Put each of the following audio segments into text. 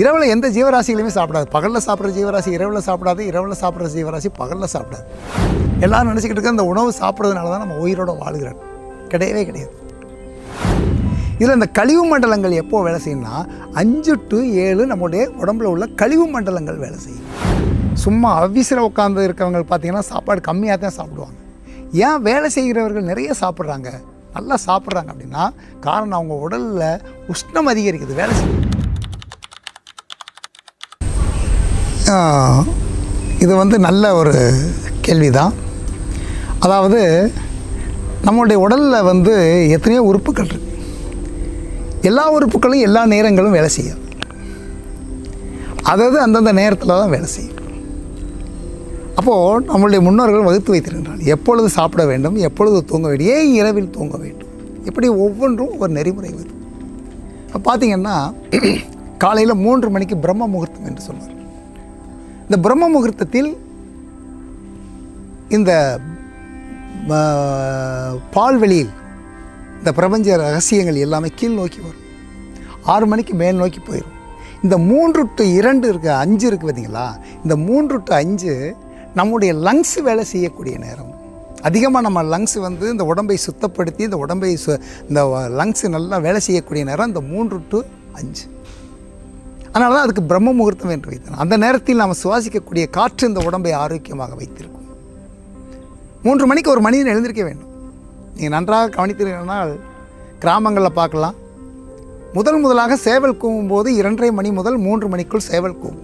இரவில் எந்த ஜீவராசிகளையுமே சாப்பிடாது. பகலில் சாப்பிட்ற ஜீவராசி இரவில் சாப்பிடாது. இரவில் சாப்பிட்ற ஜீவராசி பகலில் சாப்பிடாது. எல்லாரும் நினச்சிக்கிட்டு இருக்க இந்த உணவு சாப்பிட்றதுனால தான் நம்ம உயிரோட வாழ்கிறோம். கிடையவே கிடையாது. இதில் இந்த கழிவு மண்டலங்கள் எப்போ வேலை செய்யணும்னா அஞ்சு டு ஏழு நம்முடைய உடம்புல உள்ள கழிவு மண்டலங்கள் வேலை செய்யும். சும்மா அவ்விசில் உட்காந்து இருக்கிறவங்க பார்த்தீங்கன்னா சாப்பாடு கம்மியாக தான் சாப்பிடுவாங்க. ஏன் வேலை செய்கிறவர்கள் நிறைய சாப்பிட்றாங்க? நல்லா சாப்பிட்றாங்க அப்படின்னா காரணம் அவங்க உடலில் உஷ்ணம் அதிகரிக்குது வேலை செய்யும். இது வந்து நல்ல ஒரு கேள்வி தான் அதாவது நம்மளுடைய உடலில் வந்து எத்தனையோ உறுப்புகள் இருக்கு. எல்லா உறுப்புகளும் எல்லா நேரங்களும் வேலை செய்யும் அதாவது அந்தந்த நேரத்தில் தான் வேலை செய்யும். அப்போது நம்மளுடைய முன்னோர்கள் வகுத்து வைத்திருக்கிறார் எப்பொழுது சாப்பிட வேண்டும் எப்பொழுது தூங்க வேண்டும் ஏன் இரவில் தூங்க வேண்டும்? இப்படி ஒவ்வொன்றும் ஒரு நெறிமுறை வருது. இப்போ பார்த்தீங்கன்னா காலையில் மூன்று மணிக்கு பிரம்ம முகூர்த்தம் என்று சொல்வார். இந்த பிரம்ம முகூர்த்தத்தில் இந்த பால்வெளியில் இந்த பிரபஞ்ச ரகசியங்கள் எல்லாமே கீழ் நோக்கி வரும். ஆறு மணிக்கு மேல் நோக்கி போயிடும் இந்த மூன்று டு இரண்டு இருக்கு அஞ்சு இருக்குது பார்த்தீங்களா? இந்த மூன்று டு அஞ்சு நம்முடைய லங்ஸ் வேலை செய்யக்கூடிய நேரம். அதிகமாக நம்ம லங்ஸ் வந்து இந்த உடம்பை சுத்தப்படுத்தி இந்த உடம்பை சு இந்த லங்ஸ் நல்லா வேலை செய்யக்கூடிய நேரம் இந்த மூன்று டு அஞ்சு. அதனால தான் அதுக்கு பிரம்ம முகூர்த்தம் என்று வைத்தோம் அந்த நேரத்தில் நாம் சுவாசிக்கக்கூடிய காற்று இந்த உடம்பை ஆரோக்கியமாக வைத்திருக்கும். மூன்று மணிக்கு ஒரு மனிதன் எழுந்திருக்க வேண்டும். நீங்கள் நன்றாக கவனித்தீர்களால் கிராமங்களில் பார்க்கலாம். முதல் முதலாக சேவல் கூவும் போது இரண்டரை மணி முதல் மூன்று மணிக்குள் சேவல் கூவும்.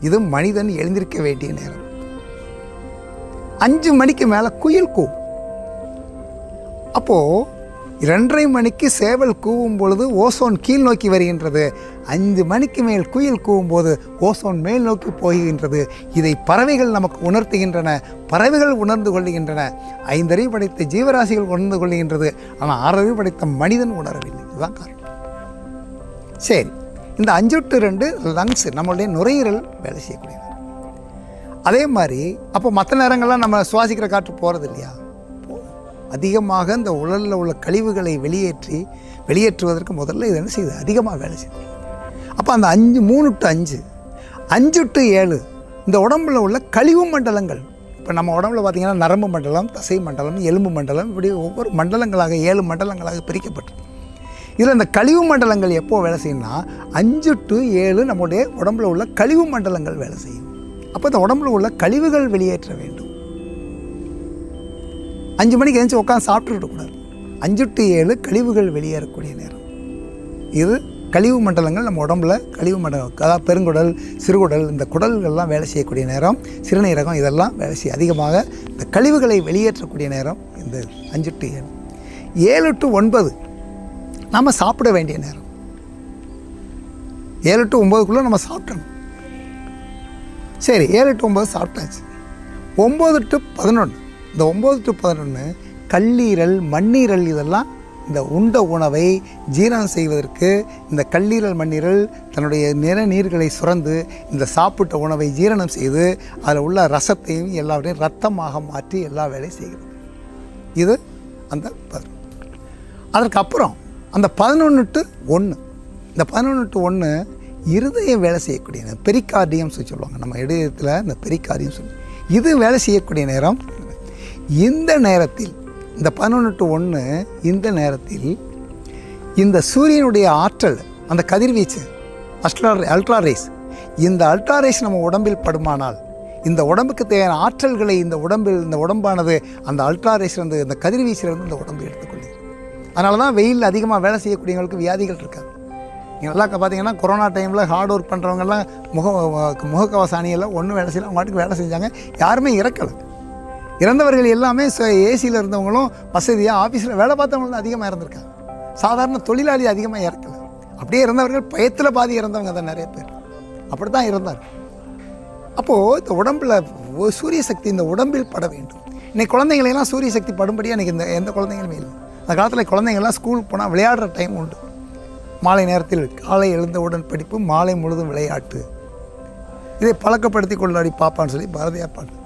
இது மனிதன் எழுந்திருக்க வேண்டிய நேரம். அஞ்சு மணிக்கு மேலே குயில் கூவும். அப்போது இரண்டரை மணிக்கு சேவல் கூவும் பொழுது ஓசோன் கீழ் நோக்கி வருகின்றது. அஞ்சு மணிக்கு மேல் குயில் கூவும் போது ஓசோன் மேல் நோக்கி போகின்றது. இதை பறவைகள் நமக்கு உணர்த்துகின்றன பறவைகள் உணர்ந்து கொள்கின்றன ஐந்தறிவு படைத்த ஜீவராசிகள் உணர்ந்து கொள்கின்றது ஆனால் ஆறறிவு படைத்த மனிதன் உணரவில்லை. இதுதான் காரணம். சரி இந்த அஞ்சு டு ரெண்டு லங்ஸ் நம்மளுடைய நுரையீரல் வேலை செய்யக்கூடியது. அதே மாதிரி அப்போ மற்ற நேரங்கள்லாம் நம்ம சுவாசிக்கிற காற்று போகிறது இல்லையா அதிகமாக இந்த உடலில் உள்ள கழிவுகளை வெளியேற்றி வெளியேற்றுவதற்கு முதல்ல இது என்ன செய்யுது? அதிகமாக வேலை செய்யுது. அப்போ அந்த அஞ்சு மூணு டு அஞ்சு அஞ்சு டு ஏழு இந்த உடம்புல உள்ள கழிவு மண்டலங்கள் இப்போ நம்ம உடம்புல பார்த்திங்கன்னா நரம்பு மண்டலம் தசை மண்டலம் எலும்பு மண்டலம் இப்படி ஒவ்வொரு மண்டலங்களாக ஏழு மண்டலங்களாக பிரிக்கப்பட்டு. இதில் இந்த கழிவு மண்டலங்கள் எப்போ வேலை செய்யணும்னா அஞ்சு டு ஏழு நம்முடைய உடம்புல உள்ள கழிவு மண்டலங்கள் வேலை செய்யும். அப்போ இந்த உடம்புல உள்ள கழிவுகள் வெளியேற்ற வேண்டும். அஞ்சு மணிக்கு எழுந்து உட்காந்து சாப்பிட்டுக்கூடாது அஞ்சு டு ஏழு கழிவுகள் வெளியேறக்கூடிய நேரம். இது கழிவு மண்டலங்கள் நம்ம உடம்புல கழிவு மண்டலம் அதாவது பெருங்குடல் சிறுகுடல் இந்த குடல்கள்லாம் வேலை செய்யக்கூடிய நேரம் சிறுநீரகம் இதெல்லாம் வேலை செய்ய அதிகமாக இந்த கழிவுகளை வெளியேற்றக்கூடிய நேரம் இந்த அஞ்சு டு ஏழு. ஏழு டு ஒன்பது நாம் சாப்பிட வேண்டிய நேரம். ஏழு டு ஒம்பதுக்குள்ளே நம்ம சாப்பிட்டணும் சரி ஏழு டு ஒம்பது சாப்பிட்டாச்சு. ஒம்பது டு பதினொன்று இந்த ஒம்பது டு பதினொன்று கல்லீரல் மண்ணீரல் இதெல்லாம் இந்த உண்ட உணவை ஜீரணம் செய்வதற்கு இந்த கல்லீரல் மண்ணீரல் தன்னுடைய நிறநீர்களை சுரந்து இந்த சாப்பிட்ட உணவை ஜீரணம் செய்து அதில் உள்ள ரசத்தையும் எல்லாவற்றையும் ரத்தமாக மாற்றி எல்லா வேலையும் செய்கிறது. இது அந்த பதினொன்று. அதற்கப்புறம் அந்த பதினொன்று டு ஒன்று. இந்த பதினொன்று டு ஒன்று இருதயம் வேலை செய்யக்கூடிய பெரிகார்டியம் சொல்லுவாங்க. நம்ம இடத்துல இந்த பெரிகார்டியம் சொல்லி. இது வேலை செய்யக்கூடிய நேரம் இந்த நேரத்தில் இந்த பதினொன்று டு ஒன்று இந்த நேரத்தில் இந்த சூரியனுடைய ஆற்றல் அந்த கதிர்வீச்சு அஸ்ட்ரா அல்ட்ரா ரேஸ் இந்த அல்ட்ரா ரேஸ் நம்ம உடம்பில் படுமானால் இந்த உடம்புக்கு தேவையான ஆற்றல்களை இந்த உடம்பில் இந்த உடம்பானது அந்த அல்ட்ரா ரேஸ்லேருந்து இந்த கதிர்வீச்சிலிருந்து இந்த உடம்பு எடுத்துக்கொள்ளுது அதனால தான் வெயிலில் அதிகமாக வேலை செய்யக்கூடியவங்களுக்கு வியாதிகள் இருக்காது. நீங்கள் நல்லா பார்த்தீங்கன்னா கொரோனா டைமில் ஹார்ட் ஒர்க் பண்ணுறவங்கெல்லாம் முக முகக்கவசாணியெல்லாம் ஒன்றும் வேலை செய்யல அவங்க பாட்டுக்கு வேலை செஞ்சாங்க யாருமே இறக்கலை. இறந்தவர்கள் எல்லாமே ஏசியில் இருந்தவங்களும் வசதியாக ஆஃபீஸில் வேலை பார்த்தவங்களும் தான் அதிகமாக இறந்துருக்காங்க. சாதாரண தொழிலாளி அதிகமாக இறக்கல. அப்படியே இறந்தவர்கள் பயத்தில் பாதி இறந்தவங்க தான் நிறைய பேர். அப்படி தான் இருந்தார். அப்போது இந்த உடம்பில் சூரிய சக்தி இந்த உடம்பில் பட வேண்டும். இன்னைக்கு குழந்தைங்களெல்லாம் சூரிய சக்தி படும்படியாக இன்றைக்கி இந்த எந்த குழந்தைங்களுமே இல்லை. அந்த காலத்தில் குழந்தைங்கள்லாம் ஸ்கூலுக்கு போனால் விளையாடுற டைம் உண்டு. மாலை நேரத்தில் காலை எழுந்தவுடன் படிப்பு மாலை முழுதும் விளையாட்டு. இதை பழக்கப்படுத்தி கொள்ளாடி பாப்பான்னு சொல்லி பாரதியார் பாட்டு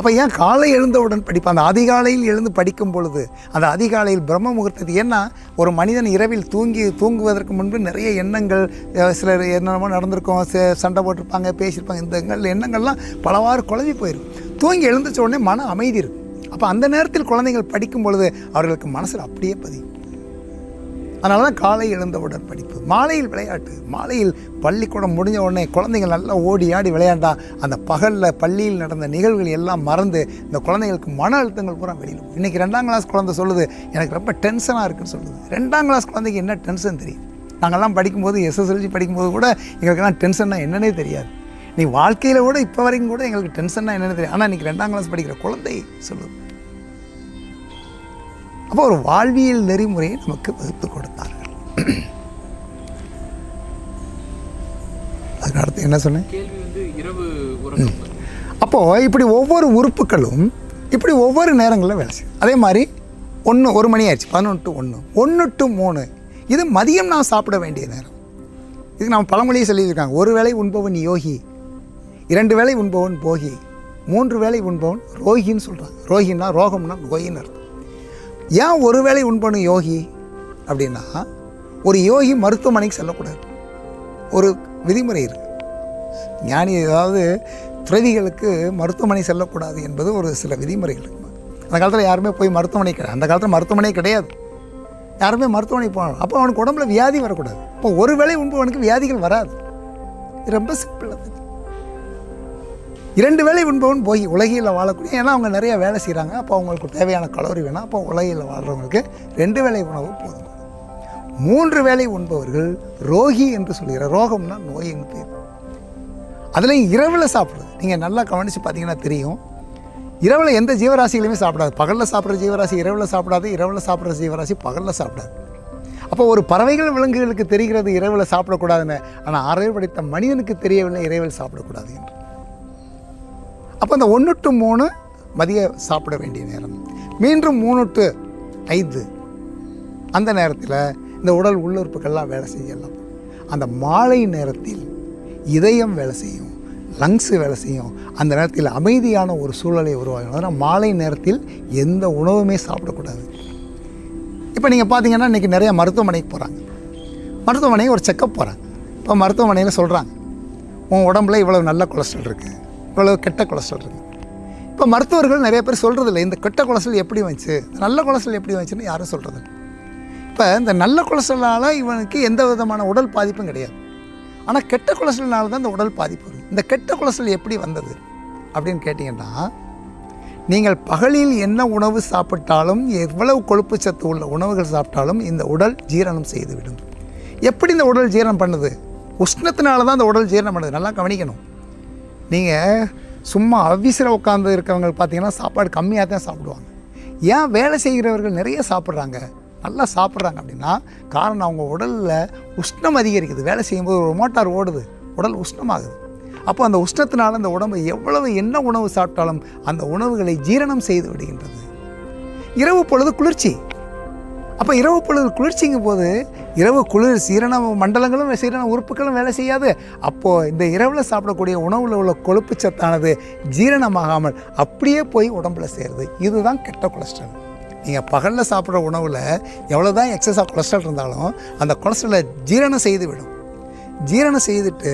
அப்போ ஏன் காலை எழுந்தவுடன் படிப்பு? அந்த அதிகாலையில் எழுந்து படிக்கும் பொழுது அந்த அதிகாலையில் பிரம்ம முகூர்த்தத்தை ஏன்னா ஒரு மனிதன் இரவில் தூங்கி தூங்குவதற்கு முன்பு நிறைய எண்ணங்கள் சிலர் என்னென்னமோ நடந்திருக்கும் ச- சண்டை போட்டிருப்பாங்க பேசியிருப்பாங்க இந்த எண்ணங்கள்லாம் பலவாறு குழம்பி போயிடும் தூங்கி எழுந்துச்ச உடனே மன அமைதி இருக்கும். அப்போ அந்த நேரத்தில் குழந்தைகள் படிக்கும் பொழுது அவர்களுக்கு மனசில் அப்படியே பதியும். அதனால தான் காலை எழுந்தவுடன் படிப்பு. மாலையில் விளையாட்டு. மாலையில் பள்ளிக்கூடம் முடிஞ்ச உடனே குழந்தைகள் நல்லா ஓடி ஆடி விளையாண்டா அந்த பகலில் பள்ளியில் நடந்த நிகழ்வுகள் எல்லாம் மறந்து இந்த குழந்தைங்களுக்கு மன அழுத்தங்கள் பூரா வெளியில் இன்றைக்கி ரெண்டாம் கிளாஸ் குழந்தை சொல்லுது எனக்கு ரொம்ப டென்ஷனாக இருக்குன்னு சொல்லுது. ரெண்டாம் கிளாஸ் குழந்தைக்கு என்ன டென்ஷன் தெரியும்? நாங்கள்லாம் படிக்கும்போது எஸ்எஸ்எல்சி படிக்கும்போது கூட எங்களுக்கெல்லாம் டென்ஷன்னா என்னன்னே தெரியாது. நீ வாழ்க்கையில் கூட இப்போ வரைக்கும் கூட எங்களுக்கு டென்ஷன்னா என்னென்னு தெரியும் ஆனால் இன்றைக்கி ரெண்டாம் கிளாஸ் படிக்கிற குழந்தை சொல்லுது அப்போ ஒரு வாழ்வியல் நெறிமுறையை நமக்கு வகுத்து கொடுத்தார்கள் அதுக்கு அடுத்து என்ன சொன்னேன்? அப்போது இப்படி ஒவ்வொரு உறுப்புகளும் இப்படி ஒவ்வொரு நேரங்களில் வேலை செய்யும். அதே மாதிரி ஒன்று ஒரு மணி ஆயிடுச்சு பதினொன்று டு ஒன்று ஒன்று டு மூணு. இது மதியம் நான் சாப்பிட வேண்டிய நேரம். இதுக்கு நம்ம பழமொழியை சொல்லியிருக்காங்க. ஒரு வேளை உண்பவன் யோகி இரண்டு வேளை உண்பவன் போகி மூன்று வேளை உண்பவன் ரோகின்னு சொல்கிறாங்க ரோகின்னா ரோகம்னா நோயின்னு அர்த்தம். ஏன் ஒரு வேளை யோகி அப்படின்னா ஒரு யோகி மருத்துவமனைக்கு செல்லக்கூடாது. ஒரு விதிமுறை இருக்குது ஞானி அதாவது துறவிகளுக்கு மருத்துவமனை செல்லக்கூடாது என்பது ஒரு சில விதிமுறைகள் அந்த காலத்தில் யாருமே போய் மருத்துவமனை கிடையாது. அந்த காலத்தில் மருத்துவமனை கிடையாது. யாருமே மருத்துவமனை போகணும் அப்போ அவனுக்கு உடம்புல வியாதி வரக்கூடாது. இப்போ ஒரு வேளை உண்பவனுக்கு வியாதிகள் வராது. ரொம்ப சிம்பிள் அது இரண்டு வேலை உண்பவன் போய் உலகில் வாழக்கூடிய ஏன்னா அவங்க நிறைய வேலை செய்கிறாங்க அப்போ அவங்களுக்கு தேவையான கலோரி வேணும். அப்போ உலகில் வாழ்கிறவங்களுக்கு ரெண்டு வேலை உணவு போதும். மூன்று வேலை உண்பவர்கள் ரோகி என்று சொல்கிற ரோகம்னா நோயின்னு பேர். அதுலேயும் இரவில் சாப்பிட்றது. நீங்கள் நல்லா கவனித்து பார்த்தீங்கன்னா தெரியும். இரவில் எந்த ஜீவராசிகளையுமே சாப்பிடாது. பகலில் சாப்பிட்ற ஜீவராசி இரவில் சாப்பிடாது. இரவில் சாப்பிட்ற ஜீவராசி பகலில் சாப்பிடாது. அப்போ ஒரு பறவைகள் விலங்குகளுக்கு தெரிகிறது இரவில் சாப்பிடக்கூடாதுன்னு. ஆனால் அறிவு படைத்த மனிதனுக்கு தெரியவில்லை இரவில் சாப்பிடக்கூடாது என்று. அப்போ அந்த ஒன்று டு மூணு மதிய சாப்பிட வேண்டிய நேரம். மீண்டும் மூணு டு ஐந்து. அந்த நேரத்தில் இந்த உடல் உள்ளுறுப்புகள்லாம் வேலை செய்யலாம் அந்த மாலை நேரத்தில் இதயம் வேலை செய்யும் லங்ஸு வேலை செய்யும். அந்த நேரத்தில் அமைதியான ஒரு சூழலை உருவாகும் அதனால் மாலை நேரத்தில் எந்த உணவுமே சாப்பிடக்கூடாது. இப்போ நீங்கள் பார்த்தீங்கன்னா இன்றைக்கி நிறைய மருத்துவமனைக்கு போகிறாங்க மருத்துவமனைக்கு ஒரு செக்கப் போகிறாங்க இப்போ மருத்துவமனையில் சொல்கிறாங்க உன் உடம்புல இவ்வளோ நல்ல கொலஸ்ட்ரால் இருக்குது இவ்வளவு கெட்ட கொலஸ்ட்ரால் இருக்குது இப்போ மருத்துவர்கள் நிறைய பேர் சொல்கிறதில்ல இந்த கெட்ட கொலஸ்ட்ரால் எப்படி வந்துச்சு நல்ல கொலஸ்ட்ரால் எப்படி வந்துச்சுன்னு யாரும் சொல்கிறது இப்போ இந்த நல்ல கொலஸ்ட்ராலால் இவனுக்கு எந்த விதமான உடல் பாதிப்பும் கிடையாது. ஆனால் கெட்ட கொலஸ்ட்ரால்னால தான் இந்த உடல் பாதிப்பு வருது. இந்த கெட்ட கொலஸ்ட்ரால் எப்படி வந்தது அப்படின்னு கேட்டிங்கன்னா நீங்கள் பகலில் என்ன உணவு சாப்பிட்டாலும் எவ்வளவு கொழுப்பு சத்து உள்ள உணவுகள் சாப்பிட்டாலும் இந்த உடல் ஜீரணம் செய்துவிடும். எப்படி இந்த உடல் ஜீரணம் பண்ணுது? உஷ்ணத்தினால தான் இந்த உடல் ஜீரணம் பண்ணுது. நல்லா கவனிக்கணும். நீங்கள் சும்மா அவ்விசில் உட்காந்து இருக்கவங்க பார்த்தீங்கன்னா சாப்பாடு கம்மியாக தான் சாப்பிடுவாங்க. ஏன் வேலை செய்கிறவர்கள் நிறைய சாப்பிட்றாங்க? நல்லா சாப்பிட்றாங்க அப்படின்னா காரணம் அவங்க உடலில் உஷ்ணம் அதிகரிக்குது. வேலை செய்யும்போது ஒரு மோட்டார் ஓடுது. உடல் உஷ்ணமாகுது. அப்போ அந்த உஷ்ணத்தினால அந்த உடம்பு எவ்வளவு என்ன உணவு சாப்பிட்டாலும் அந்த உணவுகளை ஜீரணம் செய்து விடுகின்றது. இரவு பொழுது குளிர்ச்சி. அப்போ இரவு பொழுது குளிர்ச்சிங்கும் போது இரவு குளிர் சீரண மண்டலங்களும் சீரண உறுப்புகளும் வேலை செய்யாது. அப்போது இந்த இரவில் சாப்பிடக்கூடிய உணவில் உள்ள கொழுப்பு சத்தானது ஜீரணமாகாமல் அப்படியே போய் உடம்புல சேருது. இதுதான் கெட்ட கொலஸ்ட்ரால். நீங்கள் பகலில் சாப்பிட்ற உணவில் எவ்வளோ தான் எக்ஸஸாக கொலஸ்ட்ரால் இருந்தாலும் அந்த கொலஸ்ட்ராலை ஜீரணம் செய்து விடும். ஜீரணம் செய்துட்டு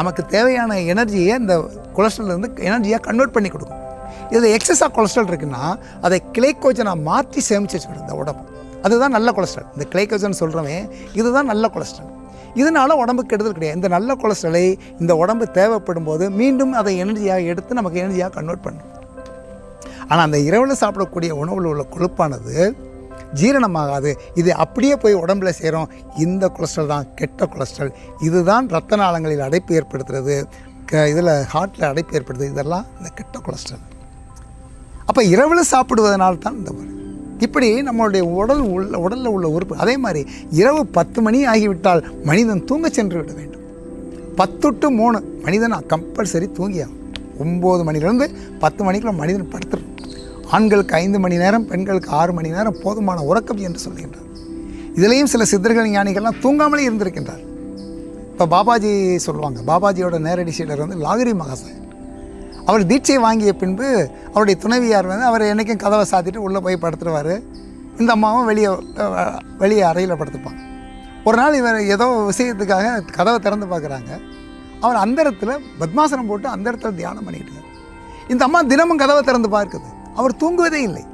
நமக்கு தேவையான எனர்ஜியை இந்த கொலஸ்ட்ரால்லேருந்து எனர்ஜியாக கன்வெர்ட் பண்ணி கொடுக்கும். இதில் எக்ஸஸாக கொலஸ்ட்ரால் இருக்குன்னா அதை கிளைக்கோஜனாக மாற்றி சேமித்து வச்சுக்கிடும் இந்த உடம்பு. அதுதான் நல்ல கொலஸ்ட்ரால். இந்த கிளைக்கோஜன் சொல்கிறவன் இதுதான் நல்ல கொலஸ்ட்ரால். இதனால உடம்புக்கு கெடுதல் கிடையாது. இந்த நல்ல கொலஸ்ட்ராலை இந்த உடம்பு தேவைப்படும் போது மீண்டும் அதை எனர்ஜியாக எடுத்து நமக்கு எனர்ஜியாக கன்வெர்ட் பண்ணும். ஆனால் அந்த இரவில் சாப்பிடக்கூடிய உணவில் உள்ள கொழுப்பானது ஜீரணமாகாது. இது அப்படியே போய் உடம்புல சேரும். இந்த கொலஸ்ட்ரால் தான் கெட்ட கொலஸ்ட்ரால். இதுதான் ரத்த நாளங்களில் அடைப்பு ஏற்படுத்துறது. க இதில் ஹார்ட்டில் அடைப்பு ஏற்படுத்துறது. இதெல்லாம் இந்த கெட்ட கொலஸ்ட்ரால். அப்போ இரவில் சாப்பிடுவதனால்தான் இந்த இப்படி நம்மளுடைய உடல் உள்ள உடலில் உள்ள உறுப்பு அதே மாதிரி இரவு பத்து மணி ஆகிவிட்டால் மனிதன் தூங்க சென்று விட வேண்டும். பத்து டு மூணு மனிதன் கம்பல்சரி தூங்கியாகும் ஒம்பது மணிலேருந்து பத்து மணிக்குள்ள மனிதன் படுத்துடும் ஆண்களுக்கு ஐந்து மணி நேரம் பெண்களுக்கு ஆறு மணி நேரம் போதுமான உறக்கம் என்று சொல்கின்றார். இதுலேயும் சில சித்தர்கள் ஞானிகள்லாம் தூங்காமலே இருந்திருக்கின்றார் இப்போ பாபாஜி சொல்லுவாங்க பாபாஜியோட நேரடி சீடர் வந்து லாகிரி மகாசாய் அவர் தீட்சையை வாங்கிய பின்பு அவருடைய துணைவியார் வந்து அவர் என்றைக்கும் கதவை சாத்திட்டு உள்ளே போய் படுத்துருவார். இந்த அம்மாவும் வெளியே வெளியே அறையில் படுத்துப்பாங்க ஒரு நாள் இவர் ஏதோ விஷயத்துக்காக கதவை திறந்து பார்க்குறாங்க. அவர் அந்த இடத்துல பத்மாசனம் போட்டு அந்த இடத்துல தியானம் பண்ணிக்கிட்டு இந்த அம்மா தினமும் கதவை திறந்து பார்க்குது. அவர் தூங்குவதே இல்லை.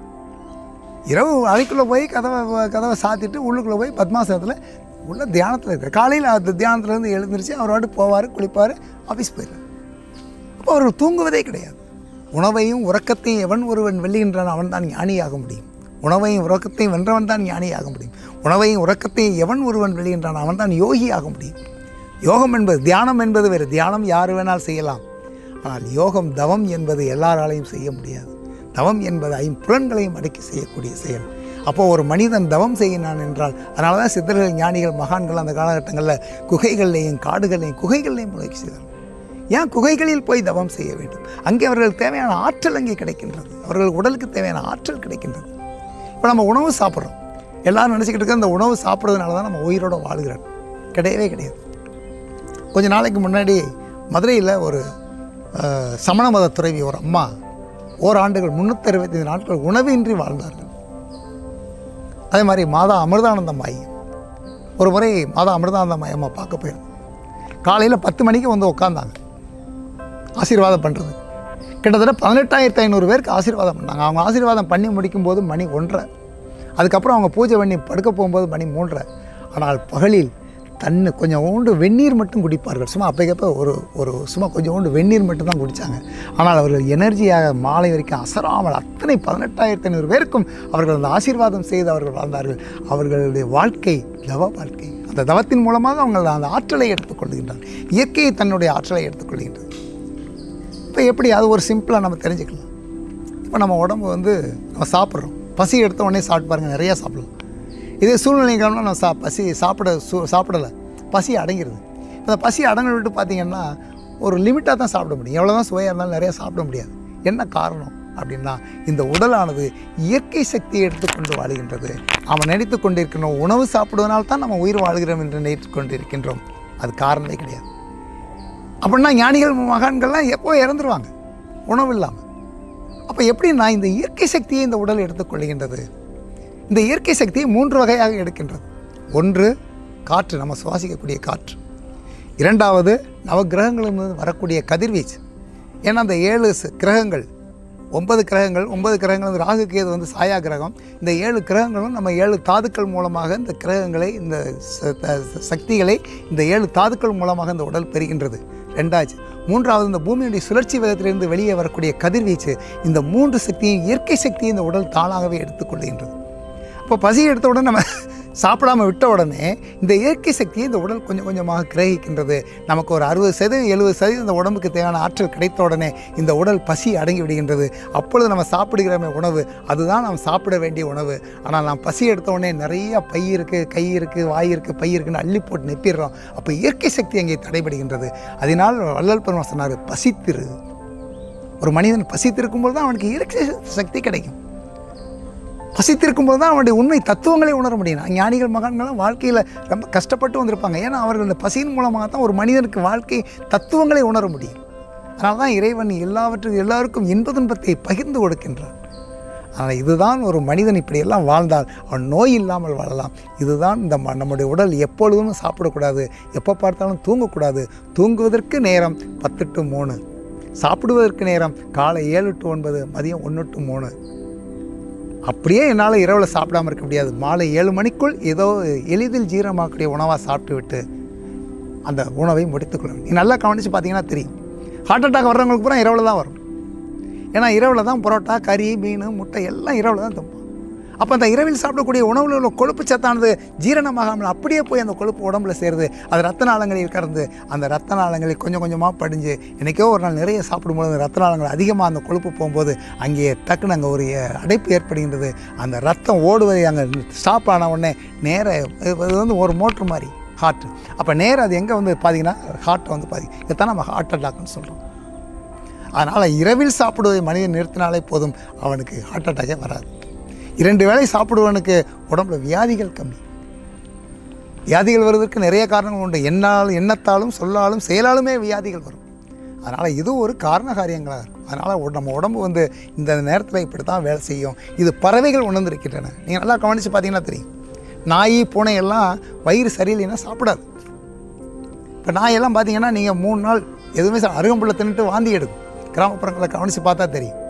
இரவு அறைக்குள்ளே போய் கதவை கதவை சாத்திட்டு உள்ளுக்குள்ளே போய் பத்மாசனத்தில் உள்ள தியானத்தில் இருக்கார். காலையில் அந்த தியானத்துலேருந்து எழுந்திரிச்சு அவரோடு போவார் குளிப்பார் ஆஃபீஸ் போயிடுறார். அப்போ அவர்கள் தூங்குவதே கிடையாது. உணவையும் உறக்கத்தையும் எவன் ஒருவன் வெல்லுகின்றான் அவன் தான் ஞானியாக முடியும். உணவையும் உறக்கத்தையும் வென்றவன் தான் ஞானியாக முடியும். உணவையும் உறக்கத்தையும் எவன் ஒருவன் வெல்லுகின்றான் அவன் தான் யோகியாக முடியும். யோகம் என்பது தியானம் என்பது வேறு. தியானம் யார் வேணால் செய்யலாம். ஆனால் யோகம் தவம் என்பது எல்லாராலையும் செய்ய முடியாது. தவம் என்பது ஐம்புலன்களையும் அடக்கி செய்யக்கூடிய செயல். அப்போது ஒரு மனிதன் தவம் செய்யினான் என்றால் அதனால தான் சித்தர்கள் ஞானிகள் மகான்கள் அந்த காலகட்டங்களில் குகைகள்லையும் காடுகள்லையும் குகைகள்லையும் முயற்சி செய்தார்கள். ஏன் குகைகளில் போய் தவம் செய்ய வேண்டும்? அங்கே அவர்களுக்கு தேவையான ஆற்றல் அங்கே கிடைக்கின்றது. அவர்கள் உடலுக்கு தேவையான ஆற்றல் கிடைக்கின்றது. இப்போ நம்ம உணவு சாப்பிட்றோம். எல்லாரும் நினச்சிக்கிட்டு இருக்க அந்த உணவு சாப்பிட்றதுனால தான் நம்ம உயிரோட வாழ்கிறோம். கிடையவே கிடையாது. கொஞ்ச நாளைக்கு முன்னாடி மதுரையில் ஒரு சமண மத துறவி ஒரு அம்மா ஓராண்டுகள் முந்நூற்றி அறுபத்தைந்து நாட்கள் உணவின்றி வாழ்ந்தார்கள். அதே மாதிரி மாதா அமிர்தானந்தம் ஒரு முறை மாதா அமிர்தானந்தம் அம்மா பார்க்க போயிருந்தோம். காலையில் பத்து மணிக்கு வந்து உட்காந்தாங்க ஆசீர்வாதம் பண்ணுறது கிட்டத்தட்ட பதினெட்டாயிரத்து ஐநூறு பேருக்கு ஆசீர்வாதம் பண்ணாங்க. அவங்க ஆசீர்வாதம் பண்ணி முடிக்கும்போது மணி ஒன்றரை. அதுக்கப்புறம் அவங்க பூஜை பண்ணி படுக்க போகும்போது மணி மூன்றரை. ஆனால் பகலில் தண்ணு கொஞ்சம் ஊண்டு வெந்நீர் மட்டும் குடிப்பார்கள். சும்மா அப்போக்கப்போ ஒரு ஒரு சும்மா கொஞ்சம் ஊண்டு வெந்நீர் மட்டும் தான் குடித்தாங்க ஆனால் அவர்கள் எனர்ஜியாக மாலை வரைக்கும் அசராமல் அத்தனை பதினெட்டாயிரத்தி ஐநூறு பேருக்கும் அவர்கள் அந்த ஆசீர்வாதம் செய்து அவர்கள் வாழ்ந்தார்கள். அவர்களுடைய வாழ்க்கை தவ வாழ்க்கை. அந்த தவத்தின் மூலமாக அவங்க அந்த ஆற்றலை எடுத்துக்கொள்கின்றனர் இயற்கையை தன்னுடைய ஆற்றலை எடுத்துக்கொள்கின்றது இப்போ எப்படி அது ஒரு சிம்பிளாக நம்ம தெரிஞ்சுக்கலாம். இப்போ நம்ம உடம்பு வந்து நம்ம சாப்பிட்றோம். பசி எடுத்த உடனே சாப்பிட்டு பாருங்கள் நிறையா சாப்பிடலாம். இதே சூழ்நிலை காரணம் நம்ம சா பசி சாப்பிட சூ சாப்பிடலை. பசி அடங்கிடுது அந்த பசி அடங்க விட்டு பார்த்தீங்கன்னா ஒரு லிமிட்டாக தான் சாப்பிட முடியும். எவ்வளோ தான் சுவையாக இருந்தாலும் நிறையா சாப்பிட முடியாது. என்ன காரணம் அப்படின்னா இந்த உடலானது இயற்கை சக்தியை எடுத்துக்கொண்டு வாழுகின்றது. அவன் நினைத்து கொண்டிருக்கிறோம் உணவு சாப்பிடுவதனால் தான் நம்ம உயிர் வாழ்கிறோம் என்று நினைத்து கொண்டிருக்கின்றோம். அது காரணமே கிடையாது. அப்படின்னா ஞானிகள் மகான்கள்லாம் எப்போ இறந்துருவாங்க? உணவு இல்லாமல் அப்போ நான் இந்த இயற்கை சக்தியை இந்த உடல் எடுத்துக்கொள்கின்றது இந்த இயற்கை சக்தியை மூன்று வகையாக எடுக்கின்றது. ஒன்று காற்று நம்ம சுவாசிக்கக்கூடிய காற்று. இரண்டாவது நவகிரகங்களிலிருந்து வரக்கூடிய கதிர்வீச்சு. ஏன்னா அந்த ஏழு கிரகங்கள் ஒன்பது கிரகங்கள் ஒன்பது கிரகங்கள் வந்து ராகு கேது வந்து சாயா கிரகம். இந்த ஏழு கிரகங்களும் நம்ம ஏழு தாதுக்கள் மூலமாக இந்த கிரகங்களை இந்த ச- சக்திகளை இந்த ஏழு தாதுக்கள் மூலமாக இந்த உடல் பெறுகின்றது. ரெண்டாச்சு. மூன்றாவது இந்த பூமியுடைய சுழற்சி வேகத்திலிருந்து வெளியே வரக்கூடிய கதிர்வீச்சு இந்த மூன்று சக்தியும் இயற்கை சக்தியும் இந்த உடல் தானாகவே எடுத்துக்கொள்கின்றது. அப்போ பசி எடுத்த உடனே நம்ம சாப்பிடாம விட்ட உடனே இந்த இயற்கை சக்தியை இந்த உடல் கொஞ்சம் கொஞ்சமாக கிரகிக்கின்றது. நமக்கு ஒரு அறுபது சதவீதம் எழுபது சதவீதம் இந்த உடம்புக்கு தேவையான ஆற்றல் கிடைத்த உடனே இந்த உடல் பசி அடங்கி விடுகின்றது. அப்பொழுது நம்ம சாப்பிடுகிறோமே உணவு அதுதான் நாம் சாப்பிட வேண்டிய உணவு. ஆனால் நாம் பசி எடுத்த உடனே நிறைய பை இருக்குது கை இருக்குது வாய் இருக்குது பை இருக்குன்னு அள்ளி போட்டு நெப்பிடுறோம். அப்போ இயற்கை சக்தி அங்கே தடைபடுகின்றது. அதனால் வள்ளல் பெருமா சொன்னார் பசித்திரு. ஒரு மனிதன் பசித்திருக்கும்போது தான் அவனுக்கு இயற்கை சக்தி கிடைக்கும். பசித்திருக்கும் போது தான் அவனுடைய உண்மை தத்துவங்களை உணர முடியும். ஞானிகள் மகான்கள்லாம் வாழ்க்கையில் ரொம்ப கஷ்டப்பட்டு வந்திருப்பாங்க. ஏன்னா அவர்கள் இந்த பசியின் மூலமாக தான் ஒரு மனிதனுக்கு வாழ்க்கை தத்துவங்களை உணர முடியும். அதனால தான் இறைவன் எல்லாவற்றுக்கும் எல்லாருக்கும் இன்ப துன்பத்தை பகிர்ந்து கொடுக்கின்றான். ஆனால் இதுதான் ஒரு மனிதன் இப்படியெல்லாம் வாழ்ந்தால் அவன் நோய் இல்லாமல் வாழலாம். இதுதான் இந்த ம- நம்முடைய உடல் எப்பொழுதும் சாப்பிடக்கூடாது. எப்போ பார்த்தாலும் தூங்கக்கூடாது. தூங்குவதற்கு நேரம் பத்து டு மூணு. சாப்பிடுவதற்கு நேரம் காலை ஏழு டு ஒன்பது மதியம் ஒன்று டு மூணு. அப்படியே என்னால் இரவில் சாப்பிடாம இருக்க முடியாது. மாலை ஏழு மணிக்குள் ஏதோ எளிதில் ஜீரணமாகக்கூடிய உணவாக சாப்பிட்டு விட்டு அந்த உணவை முடித்துக்கொள்ளணும் நீ நல்லா கவனித்து பார்த்தீங்கன்னா தெரியும். ஹார்ட் அட்டாக் வர்றவங்களுக்கு பூரா இரவில் தான் வரும். ஏன்னா இரவில் தான் பரோட்டா கறி மீன் முட்டை எல்லாம் இரவில் தான் தும்பும் அப்போ அந்த இரவில் சாப்பிடக்கூடிய உணவில் உள்ள கொழுப்பு சத்தானது ஜீரணமாகாமல் அப்படியே போய் அந்த கொழுப்பு உடம்புல சேருது. அது ரத்த நாளங்களில் கறந்து அந்த ரத்த நாளங்களில் கொஞ்சம் கொஞ்சமாக படிஞ்சு என்றைக்கோ ஒரு நாள் நிறைய சாப்பிடும்போது அந்த ரத்த நாளங்கள் அதிகமாக அந்த கொழுப்பு போகும்போது அங்கேயே டக்குன்னு அங்கே ஒரு அடைப்பு ஏற்படுகின்றது. அந்த ரத்தம் ஓடுவதை அங்கே ஸ்டாப் ஆன உடனே நேர இது வந்து ஒரு மோட்ரு மாதிரி ஹார்ட் அப்போ நேரம் அது எங்கே வந்து பார்த்தீங்கன்னா ஹார்ட்டை வந்து பாதி இதைத்தான் நம்ம ஹார்ட் அட்டாக்னு சொல்கிறோம் அதனால் இரவில் சாப்பிடுவதை மனிதன் நிறுத்தினாலே போதும் அவனுக்கு ஹார்ட் அட்டாக்கே வராது. இரண்டு வேளை சாப்பிடுவனுக்கு உடம்புல வியாதிகள் கம்மி. வியாதிகள் வருவதற்கு நிறைய காரணங்கள் உண்டு. என்னால் எண்ணத்தாலும் சொல்லாலும் செயலாலுமே வியாதிகள் வரும். அதனால் இது ஒரு காரண காரியங்களாக இருக்கும். அதனால் நம்ம உடம்பு வந்து இந்த நேரத்தில் இப்படி தான் வேலை செய்யும். இது பறவைகள் உணர்ந்திருக்கின்றன. நீங்கள் நல்லா கவனித்து பார்த்தீங்கன்னா தெரியும். நாய் பூனை எல்லாம் வயிறு சரியில்லைன்னா சாப்பிடாது. இப்போ நாயெல்லாம் பார்த்தீங்கன்னா நீங்கள் மூணு நாள் எதுவுமே அருகம்புள்ள தின்னுட்டு வாந்தி எடுக்கும். கிராமப்புறங்களை கவனித்து பார்த்தா தெரியும்.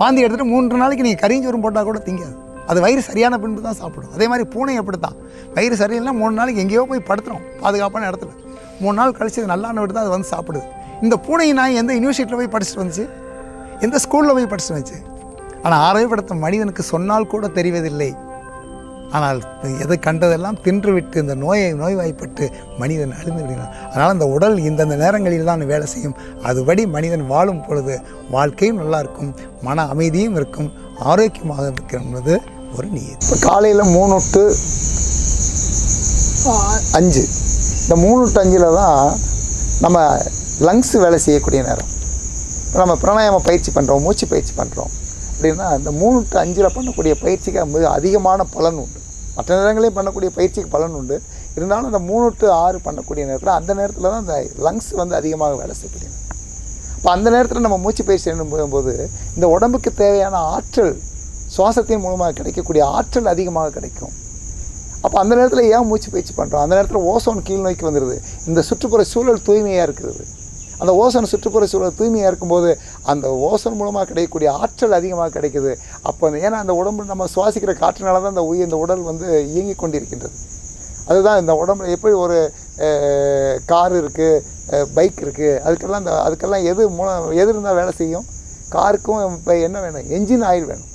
வாந்தி எடுத்துகிட்டு மூன்று நாளைக்கு நீங்கள் கரிஞ்சோறும் போட்டால் கூட திங்காது. அது வயிறு சரியான பின்பு தான் சாப்பிடும். அதே மாதிரி பூனை அப்படி தான் வயிறு சரியில்லைனா மூணு நாளைக்கு எங்கேயோ போய் படுத்துறோம் பாதுகாப்பான இடத்துல. மூணு நாள் கழிச்சு அது நல்லான்னு விட்டு தான் அது வந்து சாப்பிடுது. இந்த பூனை நாய் எந்த யூனிவர்சிட்டியில் போய் படிச்சுட்டு வந்துச்சு? எந்த ஸ்கூலில் போய் படிச்சுட்டு வந்துச்சு? ஆனால் ஆரோக்கியப்படுத்த மனிதனுக்கு சொன்னால் கூட தெரிவதில்லை. ஆனால் எதை கண்டதெல்லாம் தின்றுவிட்டு இந்த நோயை நோய்வாய்ப்பட்டு மனிதன் அழிந்து விடுகிறான். அதனால் அந்த உடல் இந்தந்த நேரங்களில் தான் வேலை செய்யும். அதுபடி மனிதன் வாழும் பொழுது வாழ்க்கையும் நல்லா இருக்கும் மன அமைதியும் இருக்கும் ஆரோக்கியமாக இருக்கிறது ஒரு நீர் இப்போ காலையில் மூணு டு அஞ்சு. இந்த மூணு டு அஞ்சில் தான் நம்ம லங்ஸ் வேலை செய்யக்கூடிய நேரம். இப்போ நம்ம பிராணாயாம பயிற்சி பண்ணுறோம் மூச்சு பயிற்சி பண்ணுறோம் அப்படின்னா இந்த மூணு டு அஞ்சில் பண்ணக்கூடிய பயிற்சிக்கு மிக அதிகமான பலன் உண்டு. மற்ற நேரங்களையும் பண்ணக்கூடிய பயிற்சிக்கு பலன் உண்டு. இருந்தாலும் அந்த மூணு டு ஆறு பண்ணக்கூடிய நேரத்தில் அந்த நேரத்தில் தான் அந்த லங்ஸ் வந்து அதிகமாக வேலை செய்யக்கூடிய இப்போ அப்போ அந்த நேரத்தில் நம்ம மூச்சு பயிற்சி செய்யும் போது இந்த உடம்புக்கு தேவையான ஆற்றல் சுவாசத்தின் மூலமாக கிடைக்கக்கூடிய ஆற்றல் அதிகமாக கிடைக்கும். அப்போ அந்த நேரத்தில் ஏன் மூச்சு பயிற்சி பண்ணுறோம் அந்த நேரத்தில் ஓசோன் கீழ் நோக்கி வந்துடுது இந்த சுற்றுப்புற சூழல் தூய்மையாக இருக்கிறது. அந்த ஓசன் சுற்றுப்புற சூழல் தூய்மையாக இருக்கும்போது அந்த ஓசன் மூலமாக கிடைக்கக்கூடிய ஆற்றல் அதிகமாக கிடைக்குது. அப்போ அந்த- ஏன்னா அந்த உடம்பு நம்ம சுவாசிக்கிற காற்றுனால தான் அந்த உயிர் இந்த உடல் வந்து இயங்கிக் கொண்டிருக்கின்றது. அதுதான் இந்த உடம்புல எப்படி ஒரு கார் இருக்குது பைக் இருக்குது அதுக்கெல்லாம் இந்த அதுக்கெல்லாம் எது மூலம் எது இருந்தால் வேலை செய்யும்? காருக்கும் இப்போ என்ன வேணும்? என்ஜின் ஆயில் வேணும்.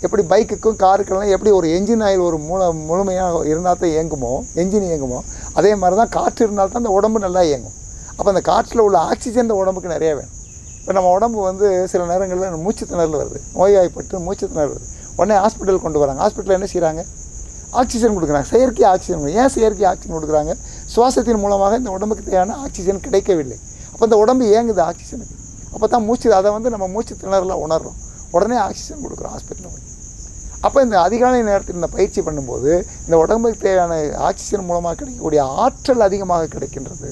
எப்படி பைக்குக்கும் காருக்கெல்லாம் எப்படி ஒரு என்ஜின் ஆயில் ஒரு மூல முழுமையாக இருந்தால் தான் இயங்குமோ? என்ஜின் இயங்குமோ? அதே மாதிரி தான் காற்று இருந்தால் தான் அந்த உடம்பு நல்லா இயங்கும். அப்போ அந்த காற்றில் உள்ள ஆக்சிஜன் உடம்புக்கு நிறைய வேணும். இப்போ நம்ம உடம்பு வந்து சில நேரங்களில் மூச்சு திணறல் வருது. நோயாய்ப்பட்டு மூச்சு திணறல் வருது. உடனே ஹாஸ்பிட்டல் கொண்டு வராங்க. ஹாஸ்பிட்டலில் என்ன செய்கிறாங்க ஆக்சிஜன் கொடுக்குறாங்க. செயற்கை ஆக்சிஜன் ஏன் செயற்கை ஆக்சிஜன் கொடுக்குறாங்க? சுவாசத்தின் மூலமாக இந்த உடம்புக்கு தேவையான ஆக்சிஜன் கிடைக்கவில்லை. அப்போ இந்த உடம்பு ஏங்குது ஆக்சிஜனுக்கு அப்போ தான் மூச்சு அதை வந்து நம்ம மூச்சு திணறல உணர்றோம். உடனே ஆக்சிஜன் கொடுக்குறோம் ஹாஸ்பிட்டலில் போய். அப்போ இந்த அதிகாலை நேரத்தில் இந்த பயிற்சி பண்ணும்போது இந்த உடம்புக்கு தேவையான ஆக்சிஜன் மூலமாக கிடைக்கக்கூடிய ஆற்றல் அதிகமாக கிடைக்கின்றது.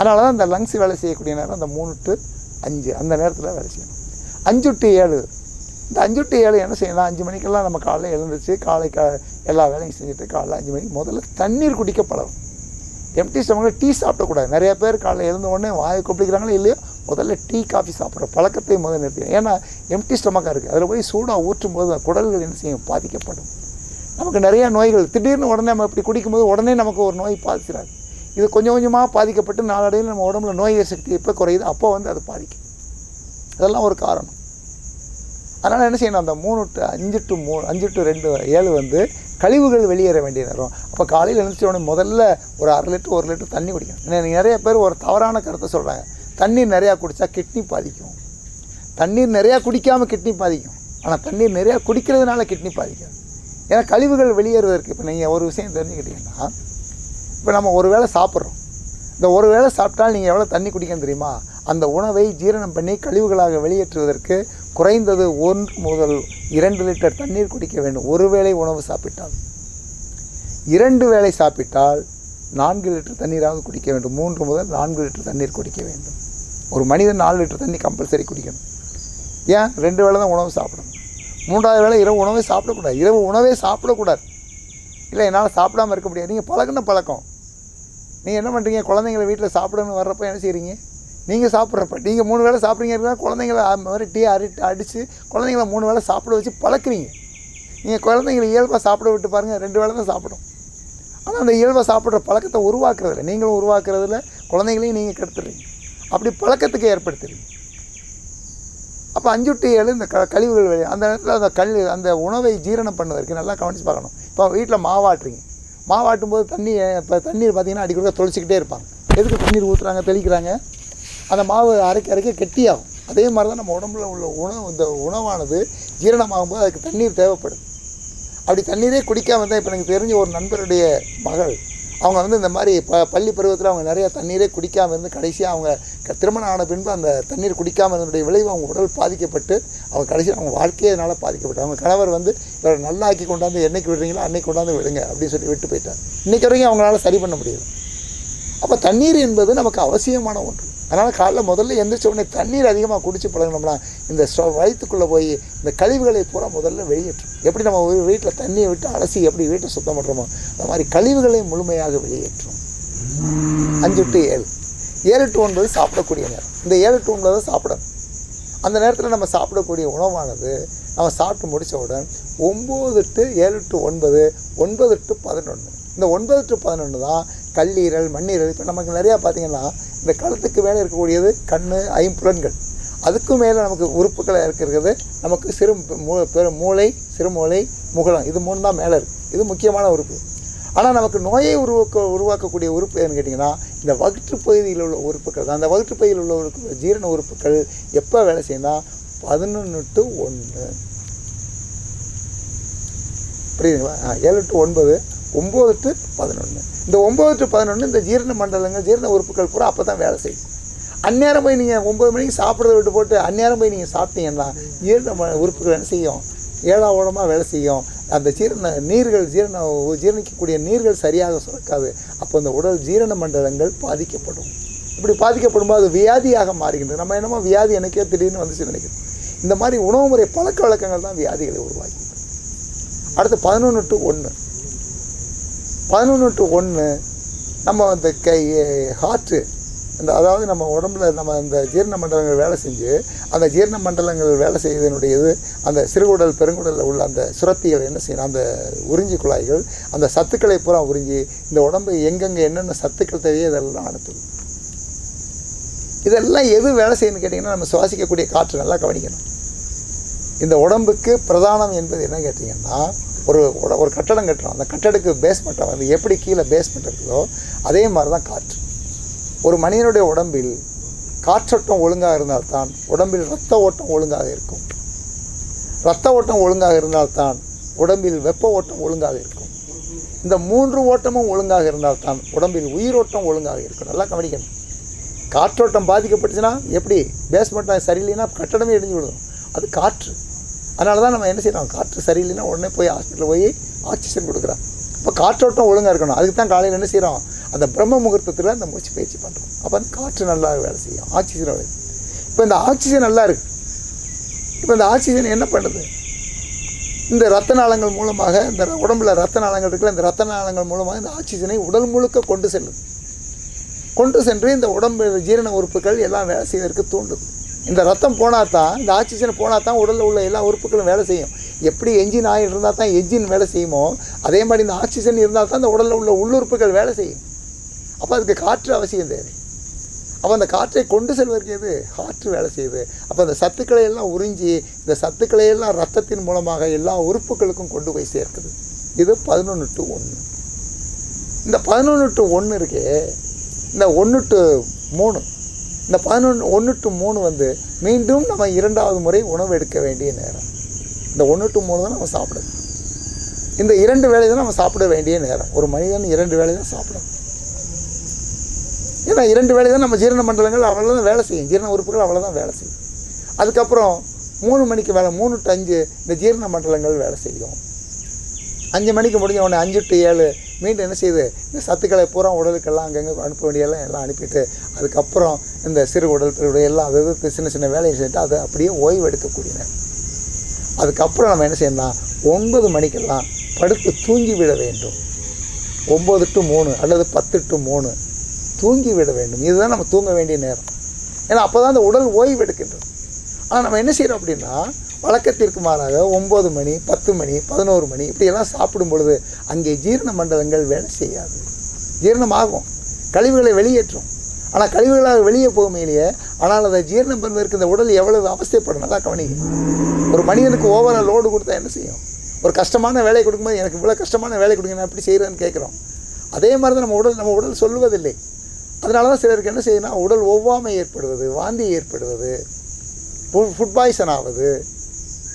அதனால தான் இந்த லங்ஸ் வேலை செய்யக்கூடிய நேரம் அந்த மூணு டு அஞ்சு அந்த நேரத்தில் வேலை செய்யணும். அஞ்சு டு ஏழு. இந்த அஞ்சு டு ஏழு என்ன செய்யலாம் அஞ்சு மணிக்கெல்லாம் நம்ம காலையில் எழுந்துச்சு காலை க எல்லா வேலையும் செஞ்சுட்டு காலைல அஞ்சு மணிக்கு முதல்ல தண்ணீர் குடிக்க பழகும் எம்டி ஸ்டமக்கில் டீ சாப்பிடக்கூடாது. நிறைய பேர் காலையில் எழுந்த உடனே வாயை கொப்பளிக்கிறாங்களோ இல்லையோ முதல்ல டீ காஃபி சாப்பிட்ற பழக்கத்தை முதல் நிறுத்தி ஏன்னா எம்டி ஸ்டமக்காக இருக்குது அதில் போய் சூடாக ஊற்றும் போது குடல்கள் என்ன செய்யும்? பாதிக்கப்படும். நமக்கு நிறையா நோய்கள். திடீர்னு உடனே நம்ம இப்படி குடிக்கும்போது உடனே நமக்கு ஒரு நோய் பாதிச்சிடாது. இது கொஞ்சம் கொஞ்சமாக பாதிக்கப்பட்டு நாளடைவில் நம்ம உடம்புல நோய் எதிர்ப்பு சக்தி எப்போ குறையுது அப்போ வந்து அது பாதிக்கும். அதெல்லாம் ஒரு காரணம். அதனால் என்ன செய்யணும்? அந்த மூணு டு அஞ்சு டு மூ அஞ்சு டு ரெண்டு ஏழு வந்து கழிவுகள் வெளியேற வேண்டிய நேரம். அப்போ காலையில் எழுந்திரிச்ச உடனே முதல்ல ஒரு அரை லிட்டர் ஒரு லிட்டர் தண்ணி குடிக்கணும். ஏன்னா நிறைய பேர் ஒரு தவறான கருத்தை சொல்கிறாங்க தண்ணீர் நிறையா குடித்தா கிட்னி பாதிக்கும். தண்ணீர் நிறையா குடிக்காமல் கிட்னி பாதிக்கும். ஆனால் தண்ணீர் நிறையா குடிக்கிறதுனால கிட்னி பாதிக்காது. ஏன்னா கழிவுகள் வெளியேறுவதற்கு இப்போ நீங்கள் ஒரு விஷயம் தெரிஞ்சுக்கிட்டீங்கன்னா இப்போ நம்ம ஒரு வேளை சாப்பிட்றோம். இந்த ஒரு வேளை சாப்பிட்டால் நீங்கள் எவ்வளோ தண்ணி குடிக்கணும் தெரியுமா? அந்த உணவை ஜீரணம் பண்ணி கழிவுகளாக வெளியேற்றுவதற்கு குறைந்தது ஒன்று முதல் இரண்டு லிட்டர் தண்ணீர் குடிக்க வேண்டும். ஒரு வேளை உணவு சாப்பிட்டால். இரண்டு வேளை சாப்பிட்டால் நான்கு லிட்டர் தண்ணீராக குடிக்க வேண்டும். மூன்று முதல் நான்கு லிட்டர் தண்ணீர் குடிக்க வேண்டும். ஒரு மனிதன் நாலு லிட்டர் தண்ணி கம்பல்சரி குடிக்கணும். ஏன்? ரெண்டு வேளை தான் உணவு சாப்பிடணும். மூன்றாவது வேளை இரவு உணவே சாப்பிடக்கூடாது. இரவு உணவே சாப்பிடக்கூடாது. இல்லை என்னால் சாப்பிடாமல் இருக்க முடியாது. நீங்கள் பழகுன பழக்கம். நீங்கள் என்ன பண்ணுறீங்க குழந்தைங்கள வீட்டில் சாப்பிடணும்னு வர்றப்ப என்ன செய்கிறீங்க நீங்கள் சாப்பிட்றப்ப நீங்கள் மூணு வேளை சாப்பிட்றீங்க குழந்தைங்கள மாதிரி டீ அரி அடித்து குழந்தைங்கள மூணு வேளை சாப்பிட வச்சு பழக்குறீங்க. நீங்கள் குழந்தைங்கள இயல்பாக சாப்பிட விட்டு பாருங்கள் ரெண்டு வேளை தான் சாப்பிடும். ஆனால் அந்த இயல்பாக சாப்பிட்ற பழக்கத்தை உருவாக்குறதில்ல. நீங்களும் உருவாக்குறதில்ல குழந்தைங்களையும் நீங்கள் கெடுத்துடுறீங்க. அப்படி பழக்கத்துக்கு ஏற்படுத்துறீங்க. அப்போ அஞ்சு டு ஏழு இந்த க கழிவுகள் வெளியே அந்த நேரத்தில் அந்த கல் அந்த உணவை ஜீரணம் பண்ணுவதற்கு நல்லா கவனித்து பார்க்கணும். இப்போ வீட்டில் மாவாட்டுறீங்க. மாவாட்டும் போது தண்ணி இப்போ தண்ணீர் பார்த்தீங்கன்னா அடிக்கடி தொளிச்சிக்கிட்டே இருப்பாங்க. எதுக்கு தண்ணீர் ஊற்றுறாங்க தெளிக்கிறாங்க? அந்த மாவு அரைக்க அரைக்க கெட்டியாகும். அதே மாதிரி தான் நம்ம உடம்புல உள்ள உணவு இந்த உணவானது ஜீரணமாகும்போது அதுக்கு தண்ணீர் தேவைப்படுது அப்படி தண்ணீரே குடிக்காம தான் இப்போ எனக்கு தெரிஞ்ச ஒரு நண்பருடைய மகள் அவங்க வந்து இந்த மாதிரி ப பள்ளி பருவத்தில் அவங்க நிறைய தண்ணீரே குடிக்காமல் இருந்து கடைசியாக அவங்க க- திருமணம் ஆன பின்பு அந்த தண்ணீர் குடிக்காமல் இருந்ததுடைய விளைவு அவங்க உடல் பாதிக்கப்பட்டு அவங்க கடைசியில் அவங்க வாழ்க்கையே இதனால் பாதிக்கப்பட்டு அவங்க கணவர் வந்து இவரை நல்லாக்கி கொண்டாந்து என்னைக்கு விடுறீங்களோ அன்னைக்கு கொண்டாந்து விடுங்க அப்படின்னு சொல்லி விட்டு போயிட்டார். இன்றைக்கி வரைக்கும் அவங்களால சரி பண்ண முடியல. அப்போ தண்ணீர் என்பது நமக்கு அவசியமான ஒன்று. அதனால் காலைல முதல்ல எந்திரிச்ச உடனே தண்ணீர் அதிகமாக குடித்து பழகினோம்னா இந்த ஸ்டோ வயிற்றுக்குள்ளே போய் இந்த கழிவுகளை பூரா முதல்ல வெளியேற்றும். எப்படி நம்ம ஒரு வீட்டில் தண்ணியை விட்டு அலசி எப்படி வீட்டை சுத்தம் பண்ணுறோமோ அந்த மாதிரி கழிவுகளை முழுமையாக வெளியேற்றும். அஞ்சு டு ஏழு. ஏழு டு ஒன்பது சாப்பிடக்கூடிய நேரம். இந்த ஏழு டு ஒன்பது தான் சாப்பிடணும். அந்த நேரத்தில் நம்ம சாப்பிடக்கூடிய உணவானது நம்ம சாப்பிட்டு முடித்தவுடன் ஒம்பது டு ஏழு டு ஒன்பது ஒன்பது டு பதினொன்று இந்த ஒன்பது டு பதினொன்று தான் கல்லீரல் மண்ணீரல் இப்போ நமக்கு நிறையா பார்த்தீங்கன்னா இந்த கழுத்துக்கு மேலே இருக்கக்கூடியது கண் ஐம்புலன்கள். அதுக்கும் மேலே நமக்கு உறுப்புகளை இருக்கிறது. நமக்கு சிறு மூ பெரு மூளை சிறுமூளை முகலம் இது மூணு தான் மேலே இருக்குது இது முக்கியமான உறுப்பு. ஆனால் நமக்கு நோயை உருவாக்க உருவாக்கக்கூடிய உறுப்பு ஏன்னு கேட்டிங்கன்னா இந்த வகுற்றுப்பகுதியில் உள்ள உறுப்புகள் தான். அந்த வகுற்றுப்பகுதியில் உள்ள உறுப்பு ஜீரண உறுப்புகள் எப்போ வேலை செய்யும்னா பதினொன்று டு ஒன்று புரியுதுங்களா? ஏழு டு ஒன்பது ஒம்பது டு பதினொன்று இந்த ஒம்பது டு பதினொன்று இந்த ஜீரண மண்டலங்கள் ஜீரண உறுப்புகள் பூரா அப்போ தான் வேலை செய்யும். அந்நேரம் போய் நீங்கள் ஒம்பது மணிக்கு சாப்பிட்றத விட்டு போட்டு அந்நேரம் போய் நீங்கள் சாப்பிட்டீங்கன்னா ஜீரண ம- உறுப்புகள் என்ன செய்யும்? ஏழா வேலை செய்யும். அந்த ஜீரண நீர்கள் ஜீரண ஜீரணிக்கக்கூடிய நீர்கள் சரியாக சுரக்காது. அப்போ அந்த உடல் ஜீரண மண்டலங்கள் பாதிக்கப்படும். இப்படி பாதிக்கப்படும் போது அது வியாதியாக மாறுகின்றது. நம்ம என்னமோ வியாதி எனக்கே திடீர்னு வந்துச்சு நினைக்கிறோம். இந்த மாதிரி உணவு முறை பழக்க வழக்கங்கள் தான் வியாதிகளை உருவாக்கிது அடுத்து பதினொன்று டு ஒன்று பதினொன்று டு ஒன்று நம்ம அந்த கை ஹார்ட்டு இந்த அதாவது நம்ம உடம்புல நம்ம அந்த ஜீரண மண்டலங்கள் வேலை செஞ்சு அந்த ஜீரண மண்டலங்கள் வேலை செய்வதனுடைய இது அந்த சிறுகுடல் பெருங்குடலில் உள்ள அந்த சுரப்பிகள் என்ன செய்யணும் அந்த உறிஞ்சி குழாய்கள் அந்த சத்துக்களை பூரா உறிஞ்சி இந்த உடம்பு எங்கெங்கே என்னென்ன சத்துக்கள் தேவையோ இதெல்லாம் அனுப்புது இதெல்லாம் எது வேலை செய்யணும்னு கேட்டிங்கன்னா நம்ம சுவாசிக்கக்கூடிய காற்று நல்லா கவனிக்கணும். இந்த உடம்புக்கு பிரதானம் என்பது என்ன கேட்டிங்கன்னா ஒரு ஒரு கட்டடம் கட்டுறோம். அந்த கட்டடத்துக்கு பேஸ்மெண்ட்டை வந்து எப்படி கீழே பேஸ்மெண்ட் இருக்குதோ அதே மாதிரி தான் காற்று. ஒரு மனிதனுடைய உடம்பில் காற்றோட்டம் ஒழுங்காக இருந்தால்தான் உடம்பில் ரத்த ஓட்டம் ஒழுங்காக இருக்கும். ரத்த ஓட்டம் ஒழுங்காக இருந்தால்தான் உடம்பில் வெப்ப ஓட்டம் ஒழுங்காக இருக்கும். இந்த மூன்று ஓட்டமும் ஒழுங்காக இருந்தால்தான் உடம்பில் உயிரோட்டம் ஒழுங்காக இருக்கும். நல்லா கவனிக்கணும். காற்றோட்டம் பாதிக்கப்பட்டுச்சுன்னா எப்படி? பேஸ்மெண்ட்டாக சரியில்லைன்னா கட்டடமே இடிஞ்சு விடும் அது காற்று. அதனால தான் நம்ம என்ன செய்யறோம்? காற்று சரியில்லைன்னா உடனே போய் ஹாஸ்பிட்டலில் போய் ஆக்சிஜன் கொடுக்குறோம். இப்போ காற்றோட்டம் ஒழுங்காக இருக்கணும். அதுக்கு தான் காலையில் என்ன செய்கிறோம் அந்த பிரம்ம முகூர்த்தத்தில் அந்த மூச்சு பயிற்சி பண்ணுறோம் அப்போ அந்த காற்று நல்லா வேலை செய்யும். ஆக்சிஜன் வேலை இப்போ இந்த ஆக்சிஜன் நல்லா இருக்கு. இப்போ இந்த ஆக்சிஜன் என்ன பண்ணுது இந்த ரத்த நாளங்கள் மூலமாக இந்த உடம்புல ரத்த நாளங்கள் இருக்குல்ல இந்த ரத்த நாளங்கள் மூலமாக இந்த ஆக்சிஜனை உடல் முழுக்க கொண்டு செல்லுது கொண்டு சென்று இந்த உடம்பு ஜீரண உறுப்புகள் எல்லாம் வேலை செய்வதற்கு தூண்டுது. இந்த ரத்தம் போனால் தான் இந்த ஆக்சிஜன் போனால் தான் உடலில் உள்ள எல்லா உறுப்புகளும் வேலை செய்யும். எப்படி என்ஜின் ஆயில் இருந்தால் தான் என்ஜின் வேலை செய்யுமோ அதே மாதிரி இந்த ஆக்சிஜன் இருந்தால் தான் இந்த உடலில் உள்ள உள்ளுறுப்புகள் வேலை செய்யும். அப்போ அதுக்கு காற்று அவசியம் தேவை அப்போ அந்த காற்றை கொண்டு செல்வதற்கு எது? காற்று வேலை செய்யுது. அப்போ அந்த சத்துக்களை எல்லாம் உறிஞ்சி இந்த சத்துக்களை எல்லாம் ரத்தத்தின் மூலமாக எல்லா உறுப்புகளுக்கும் கொண்டு போய் சேர்க்குது. இது பதினொன்று டு ஒன்று இந்த பதினொன்று டு ஒன்று இருக்கே இந்த ஒன்று டு மூணு. இந்த பதினொன்று ஒன்று டு மூணு வந்து மீண்டும் நம்ம இரண்டாவது முறை உணவு எடுக்க வேண்டிய நேரம். இந்த ஒன்று டு மூணு தான் நம்ம சாப்பிடணும். இந்த இரண்டு வேலை தான் நம்ம சாப்பிட வேண்டிய நேரம். ஒரு மனிதன் இரண்டு வேலை தான் சாப்பிடணும். ஏன்னா இரண்டு வேலை தான் நம்ம ஜீரண மண்டலங்கள் அவ்வளோ தான் வேலை செய்யும். ஜீரண உறுப்புகள் அவ்வளோதான் வேலை செய்யும். அதுக்கப்புறம் மூணு மணிக்கு வேலை மூணு டு அஞ்சு இந்த ஜீரண மண்டலங்கள் வேலை செய்யும். அஞ்சு மணிக்கு முடிஞ்ச உடனே அஞ்சு டு ஏழு மீண்டும் என்ன செய்யுது இந்த சத்துக்களை பூரா உடலுக்கெல்லாம் அங்கங்கே அனுப்ப வேண்டியெல்லாம் எல்லாம் அனுப்பிட்டு அதுக்கப்புறம் இந்த சிறு உடல் பெருடைய எல்லாம் அது இது சின்ன சின்ன வேலையை செஞ்சுட்டு அதை அப்படியே ஓய்வு எடுக்கக்கூடிய நேரம் அதுக்கப்புறம் நம்ம என்ன செய்யணும்னா ஒன்பது மணிக்கெல்லாம் படுத்து தூங்கி விட வேண்டும். ஒம்பது டு மூணு அல்லது பத்து டு மூணு தூங்கி விட வேண்டும். இதுதான் நம்ம தூங்க வேண்டிய நேரம். ஏன்னா அப்போ தான் அந்த உடல் ஓய்வு எடுக்கின்றது ஆனால் நம்ம என்ன செய்கிறோம் அப்படின்னா வழக்கத்திற்கு மாறாக ஒம்பது மணி பத்து மணி பதினோரு மணி இப்படியெல்லாம் சாப்பிடும் பொழுது அங்கே ஜீரண மண்டலங்கள் வேலை செய்யாது. ஜீரணமாகும். கழிவுகளை வெளியேற்றும். ஆனால் கழிவுகளாக வெளியே போகுமையிலேயே ஆனால் அதை ஜீரணம் பண்ணுவதற்கு இந்த உடல் எவ்வளவு அவஸ்தைப்படும் நல்லா கவனிக்கும் ஒரு மனிதனுக்கு ஓவராக லோடு கொடுத்தா என்ன செய்யும்? ஒரு கஷ்டமான வேலையை கொடுக்கும்போது எனக்கு இவ்வளோ கஷ்டமான வேலை கொடுங்க நான் எப்படி செய்கிறேன்னு கேட்குறோம். அதே மாதிரி தான் நம்ம உடல் நம்ம உடல் சொல்லுவதில்லை. அதனால தான் சிலருக்கு என்ன செய்யணும் உடல் ஒவ்வாமை ஏற்படுவது வாந்தி ஏற்படுவது ஃபுட் பாய்சன் ஆவது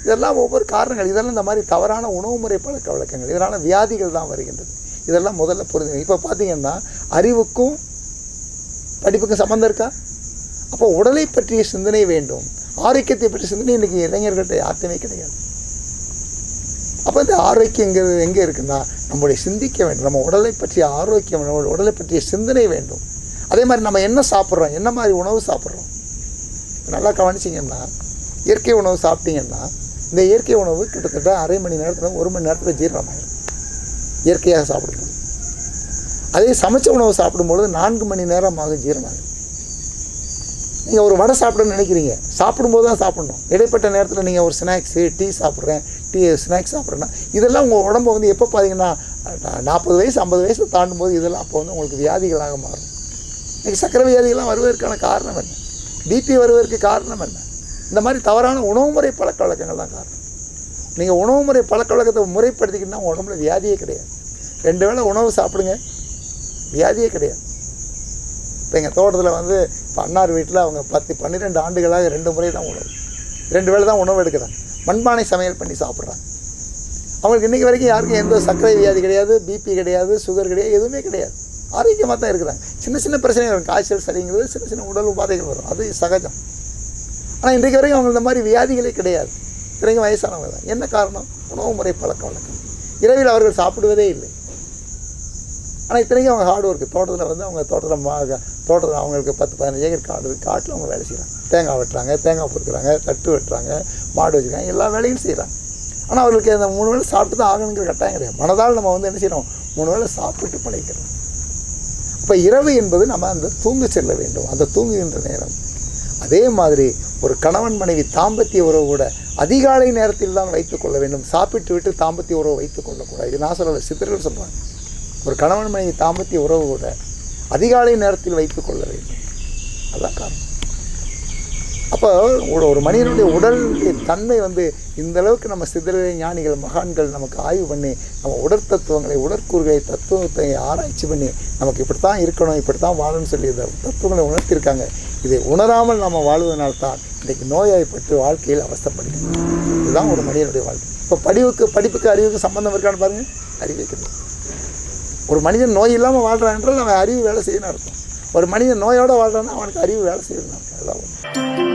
இதெல்லாம் ஒவ்வொரு காரணங்கள். இதெல்லாம் இந்த மாதிரி தவறான உணவு முறை பழக்க வழக்கங்கள். இதனால் வியாதிகள் தான் வருகின்றது. இதெல்லாம் முதல்ல புரிஞ்சு இப்போ பார்த்தீங்கன்னா அறிவுக்கும் படிப்புக்கும் சம்மந்தம் இருக்கா? அப்போ உடலை பற்றிய சிந்தனை வேண்டும். ஆரோக்கியத்தை பற்றிய சிந்தனை இன்றைக்கி இளைஞர்கள்ட்ட யார்ட்டுமே கிடையாது. அப்போ இந்த ஆரோக்கியங்கிறது எங்கே இருக்குன்னா நம்முடைய சிந்திக்க வேண்டும். நம்ம உடலை பற்றிய ஆரோக்கியம் நம்மளுடைய உடலை பற்றிய சிந்தனை வேண்டும். அதே மாதிரி நம்ம என்ன சாப்பிட்றோம்? என்ன மாதிரி உணவு சாப்பிட்றோம்? நல்லா கவனிச்சிங்கன்னா இயற்கை உணவு சாப்பிட்டீங்கன்னா இந்த இயற்கை உணவு கிட்டத்தட்ட அரை மணி நேரத்தில் ஒரு மணி நேரத்தில் ஜீரணமாயிடும் இயற்கையாக சாப்பிடும்போது. அதே சமைச்ச உணவு சாப்பிடும்பொழுது நான்கு மணி நேரம் ஆகும் ஜீரணமாகும் நீங்கள் ஒரு வடை சாப்பிடணும்னு நினைக்கிறீங்க. சாப்பிடும்போது தான் சாப்பிடணும். இடைப்பட்ட நேரத்தில் நீங்கள் ஒரு ஸ்நாக்ஸு டீ சாப்பிட்றேன் டீ ஸ்நாக்ஸ் சாப்பிட்றேன்னா இதெல்லாம் உங்கள் உடம்பு வந்து எப்போ பார்த்தீங்கன்னா நாற்பது வயசு ஐம்பது வயசு தாண்டும் போது இதெல்லாம் அப்போ வந்து உங்களுக்கு வியாதிகளாக மாறும். இன்றைக்கி சக்கரை வியாதிகள்லாம் வருவதற்கான காரணம் என்ன? பிபி வருவதற்கு காரணம் என்ன? இந்த மாதிரி தவறான உணவு முறை பழக்க வழக்கங்கள் தான் காரணம். நீங்கள் உணவு முறை பழக்க வழக்கத்தை முறைப்படுத்திக்கிட்டா உடம்புல வியாதியே கிடையாது. ரெண்டு வேளை உணவு சாப்பிடுங்க. வியாதியே கிடையாது. இப்போ எங்கள் தோட்டத்தில் வந்து இப்போ அன்னார் வீட்டில் அவங்க பத்து பன்னிரெண்டு ஆண்டுகளாக ரெண்டு முறை தான் உணவு. ரெண்டு வேளை தான் உணவு எடுக்கிறாங்க. மண்பானை சமையல் பண்ணி சாப்பிட்றாங்க. அவங்களுக்கு இன்றைக்கி வரைக்கும் யாருக்கும் எந்த சர்க்கரை வியாதி கிடையாது பிபி கிடையாது சுகர் கிடையாது எதுவுமே கிடையாது. ஆரோக்கியமாக தான் இருக்கிறாங்க. சின்ன சின்ன பிரச்சனைகள் வரும். காய்ச்சல் சரிங்கிறது சின்ன சின்ன உடல் உபாதைகள் வரும். அது சகஜம். ஆனால் இன்றைக்கு வரைக்கும் அவங்க இந்த மாதிரி வியாதிகளே கிடையாது. இன்றைக்கும் வயசானவங்க தான். என்ன காரணம்? உணவு முறை பழக்க வழக்கம். இரவில் அவர்கள் சாப்பிடுவதே இல்லை. ஆனால் இத்தனைக்கும் அவங்க ஹார்ட் ஒர்க்கு தோட்டத்தில் வந்து அவங்க தோட்டத்தில் மா தோட்டத்தில் அவங்களுக்கு பத்து பதினஞ்சு ஏக்கர் காடு காட்டில் அவங்க வேலை செய்கிறாங்க தேங்காய் வெட்டுறாங்க தேங்காய் பொறுக்கிறாங்க தட்டு வெட்டுறாங்க மாடு வச்சுருக்காங்க எல்லா வேலையும் செய்கிறாங்க ஆனால் அவர்களுக்கு அந்த மூணு வேளை சாப்பிட்டு தான் ஆகணுங்கிற கட்டாயம் கிடையாது. மனதால் நம்ம வந்து என்ன செய்கிறோம் மூணு வேளை சாப்பிட்டு பழகிக்கிறோம். இப்போ இரவு என்பது நம்ம அந்த தூங்க செல்ல வேண்டும். அந்த தூங்குகின்ற நேரம். அதே மாதிரி ஒரு கணவன் மனைவி தாம்பத்திய உறவு கூட அதிகாலை நேரத்தில் தான் வைத்துக் கொள்ள வேண்டும். சாப்பிட்டு விட்டு தாம்பத்திய உறவு வைத்துக் கொள்ளக்கூடாது. இது நான் சொல்லலை சித்தர்கள் சொல்கிறாங்க ஒரு கணவன் மனைவி தாம்பத்திய உறவு கூட அதிகாலை நேரத்தில் வைத்துக் கொள்ள வேண்டும். அதான் காரணம். அப்போ ஒரு- ஒரு மனிதனுடைய உடலுடைய தன்மை வந்து இந்த அளவுக்கு நம்ம சிதறிய ஞானிகள் மகான்கள் நமக்கு ஆய்வு பண்ணி நம்ம உடற்தத்துவங்களை உடற்கூறுகளை தத்துவத்தை ஆராய்ச்சி பண்ணி நமக்கு இப்படித்தான் இருக்கணும் இப்படித்தான் வாழணும்னு சொல்லி இந்த தத்துவங்களை உணர்த்தியிருக்காங்க இதை உணராமல் நம்ம வாழ்வதனால்தான் இன்றைக்கு நோயாய்ப்பட்டு வாழ்க்கையில் அவஸ்தைப்படுகிறோம். இதுதான் ஒரு மனிதனுடைய வாழ்க்கை. இப்போ படிவுக்கு படிப்புக்கு அறிவுக்கு சம்பந்தம் இருக்கான்னு பாருங்கள் அறிவே கிடையாது. ஒரு மனிதன் நோய் இல்லாமல் வாழ்கிறான் என்றால் அவன் அறிவு வேலை செய்யணும் அர்த்தம். ஒரு மனிதன் நோயோடு வாழ்கிறான்னா அவனுக்கு அறிவு வேலை செய்யணும் அர்த்தம். அதான்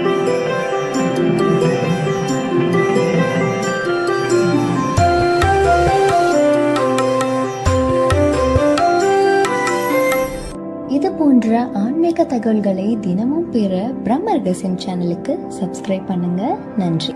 போன்ற ஆன்மீக தகவல்களை தினமும் பெற பிரம்ம ரகசியம் சேனலுக்கு சப்ஸ்கிரைப் பண்ணுங்க. நன்றி.